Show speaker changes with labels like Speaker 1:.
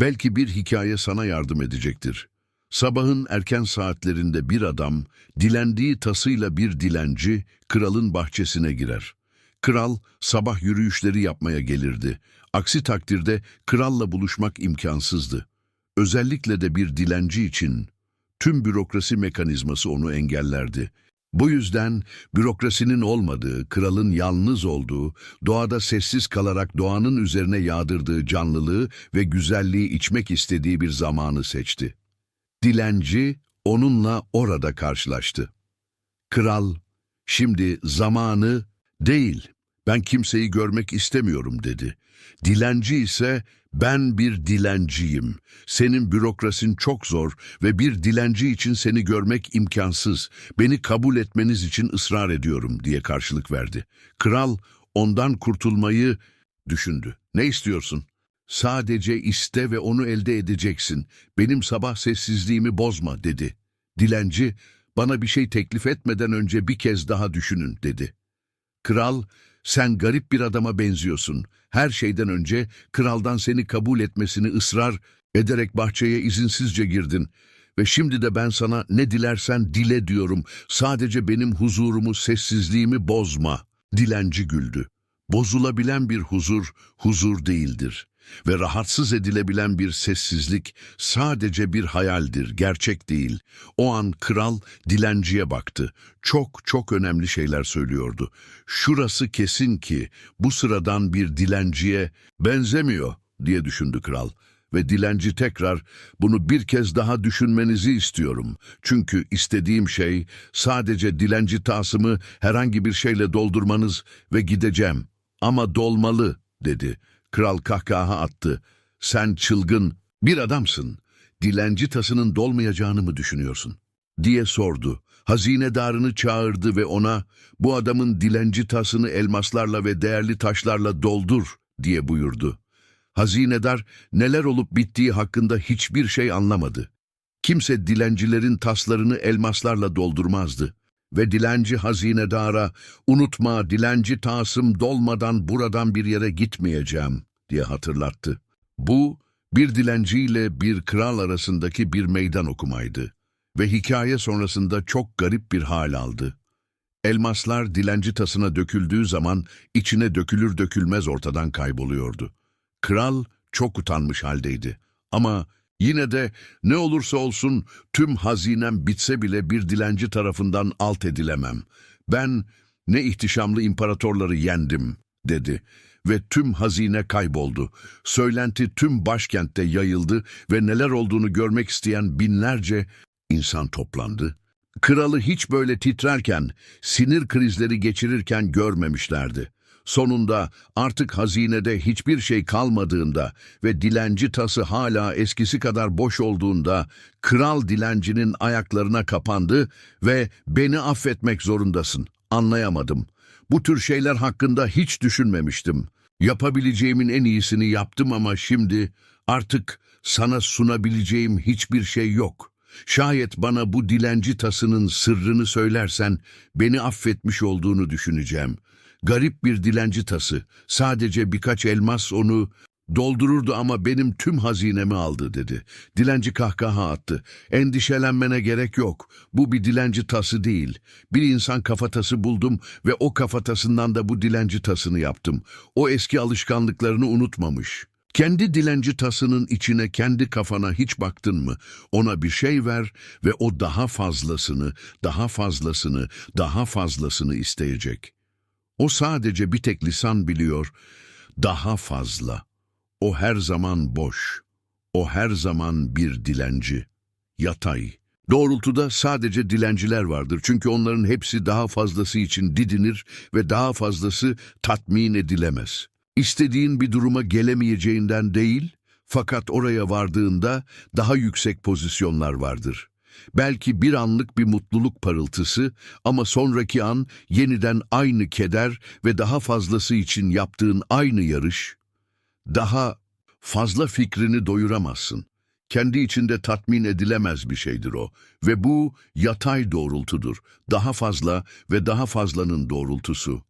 Speaker 1: Belki bir hikaye sana yardım edecektir. Sabahın erken saatlerinde bir adam, dilendiği tasıyla bir dilenci, kralın bahçesine girer. Kral, sabah yürüyüşleri yapmaya gelirdi. Aksi takdirde kralla buluşmak imkansızdı. Özellikle de bir dilenci için tüm bürokrasi mekanizması onu engellerdi. Bu yüzden bürokrasinin olmadığı, kralın yalnız olduğu, doğada sessiz kalarak doğanın üzerine yağdırdığı canlılığı ve güzelliği içmek istediği bir zamanı seçti. Dilenci onunla orada karşılaştı. Kral, şimdi zamanı değil, ben kimseyi görmek istemiyorum dedi. Dilenci ise ben bir dilenciyim. Senin bürokrasin çok zor ve bir dilenci için seni görmek imkansız. Beni kabul etmeniz için ısrar ediyorum diye karşılık verdi. Kral ondan kurtulmayı düşündü. Ne istiyorsun? Sadece iste ve onu elde edeceksin. Benim sabah sessizliğimi bozma dedi. Dilenci bana bir şey teklif etmeden önce bir kez daha düşünün dedi. Kral, sen garip bir adama benziyorsun. Her şeyden önce kraldan seni kabul etmesini ısrar ederek bahçeye izinsizce girdin. Ve şimdi de ben sana ne dilersen dile diyorum. Sadece benim huzurumu, sessizliğimi bozma. Dilenci güldü. Bozulabilen bir huzur, huzur değildir. Ve rahatsız edilebilen bir sessizlik sadece bir hayaldir, gerçek değil. O an kral dilenciye baktı. Çok çok önemli şeyler söylüyordu. Şurası kesin ki bu sıradan bir dilenciye benzemiyor diye düşündü kral. Ve dilenci tekrar bunu bir kez daha düşünmenizi istiyorum. Çünkü istediğim şey sadece dilenci tasımı herhangi bir şeyle doldurmanız ve gideceğim. Ama dolmalı dedi. Kral kahkaha attı. Sen çılgın bir adamsın. Dilenci tasının dolmayacağını mı düşünüyorsun? diye sordu. Hazinedarını çağırdı ve ona bu adamın dilenci tasını elmaslarla ve değerli taşlarla doldur diye buyurdu. Hazinedar neler olup bittiği hakkında hiçbir şey anlamadı. Kimse dilencilerin taslarını elmaslarla doldurmazdı. Ve dilenci hazinedara, unutma dilenci tasım dolmadan buradan bir yere gitmeyeceğim diye hatırlattı. Bu, bir dilenciyle bir kral arasındaki bir meydan okumaydı. Ve hikaye sonrasında çok garip bir hal aldı. Elmaslar dilenci tasına döküldüğü zaman içine dökülür dökülmez ortadan kayboluyordu. Kral çok utanmış haldeydi. Ama yine de ne olursa olsun tüm hazinem bitse bile bir dilenci tarafından alt edilemem. Ben ne ihtişamlı imparatorları yendim dedi ve tüm hazine kayboldu. Söylenti tüm başkentte yayıldı ve neler olduğunu görmek isteyen binlerce insan toplandı. Kralı hiç böyle titrerken, sinir krizleri geçirirken görmemişlerdi. Sonunda artık hazinede hiçbir şey kalmadığında ve dilenci tası hala eskisi kadar boş olduğunda kral dilencinin ayaklarına kapandı ve beni affetmek zorundasın. Anlayamadım. Bu tür şeyler hakkında hiç düşünmemiştim. Yapabileceğimin en iyisini yaptım ama şimdi artık sana sunabileceğim hiçbir şey yok. Şayet bana bu dilenci tasının sırrını söylersen beni affetmiş olduğunu düşüneceğim. Garip bir dilenci tası. Sadece birkaç elmas onu doldururdu ama benim tüm hazinemi aldı dedi. Dilenci kahkaha attı. Endişelenmene gerek yok. Bu bir dilenci tası değil. Bir insan kafatası buldum ve o kafatasından da bu dilenci tasını yaptım. O eski alışkanlıklarını unutmamış. Kendi dilenci tasının içine kendi kafana hiç baktın mı? Ona bir şey ver ve o daha fazlasını, daha fazlasını, daha fazlasını isteyecek. O sadece bir tek lisan biliyor, daha fazla. O her zaman boş. O her zaman bir dilenci. Yatay. Doğrultuda sadece dilenciler vardır. Çünkü onların hepsi daha fazlası için didinir ve daha fazlası tatmin edilemez. İstediğin bir duruma gelemeyeceğinden değil, fakat oraya vardığında daha yüksek pozisyonlar vardır. Belki bir anlık bir mutluluk parıltısı ama sonraki an yeniden aynı keder ve daha fazlası için yaptığın aynı yarış, daha fazla fikrini doyuramazsın. Kendi içinde tatmin edilemez bir şeydir o ve bu yatay doğrultudur. Daha fazla ve daha fazlanın doğrultusu.